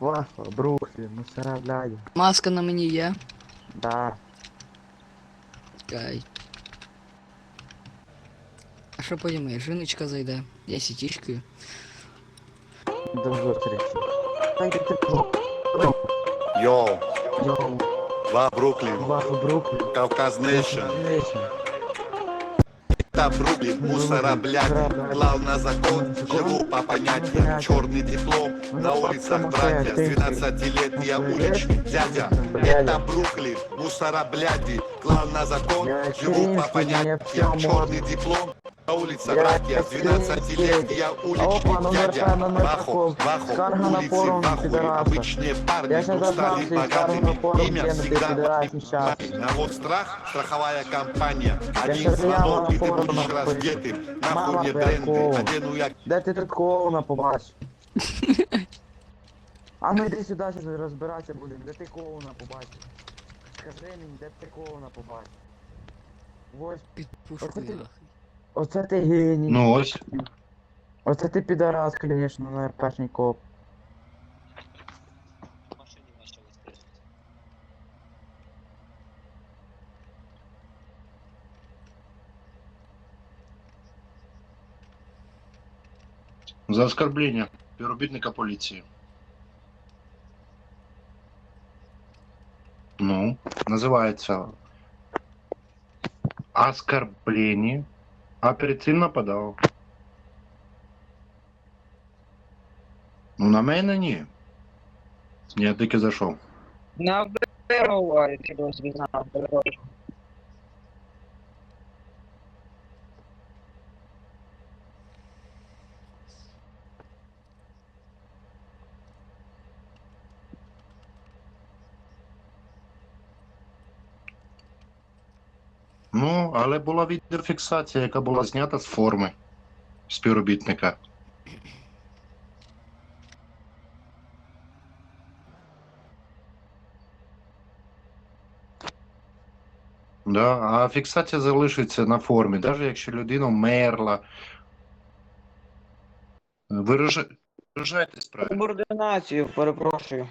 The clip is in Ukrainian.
Вахо, Бруклін, мусора, блядь. Маска на мені є. Да. Кай. А що потім моя жіночка зайде? Я сітішкою. До зустрічі. Та й ти Йоу, Йоу, два Бруклин, Вахо, Бруклін. Кавказ Нейшн. Нейшн. Бруклин, мусора, блядь, клал на закон, живу по понятиям, черный диплом, на улицах братья, с 12 лет я уличный дядя. Это Бруклин, мусора, бляди, клал на закон, живу по понятиям, черный диплом, на улицах братья, с 12 лет я уличный дядя. Вахо, вахо, улицы, вахо, обычные парни, Я щас тут стали зазнался, и скаргу на форум богатыми, имя кинути, всегда пидорас, несчастный. Навод страх, страховая компания. Я Один щас звонок, заяву и ты на будешь форум раздетым. Мама Нахуй мне твоя бренды, клоун. одену я Де ти тут клоуна побачиш? А ну йди сюди, зараз розбиратися будемо. Де ти клоуна побачиш? Скажи мені, де ти клоуна побачиш? Ось, Під Оце пушкою. оце ти геній. Ну ось. Оце ти підарас, звісно, на перший коп. За оскорблення співробітника поліції. Ну, називається оскорблення, а перед цим нападав. Ну, на мене ні. Я тільки зайшов. На вбиваю підозрі на вбиваю. Ну, але була відеофіксація, яка була знята з форми співробітника. Да, а фіксація залишиться на формі, навіть якщо людина мерла. Виража... Виражайтесь правильно. Субординацію, перепрошую.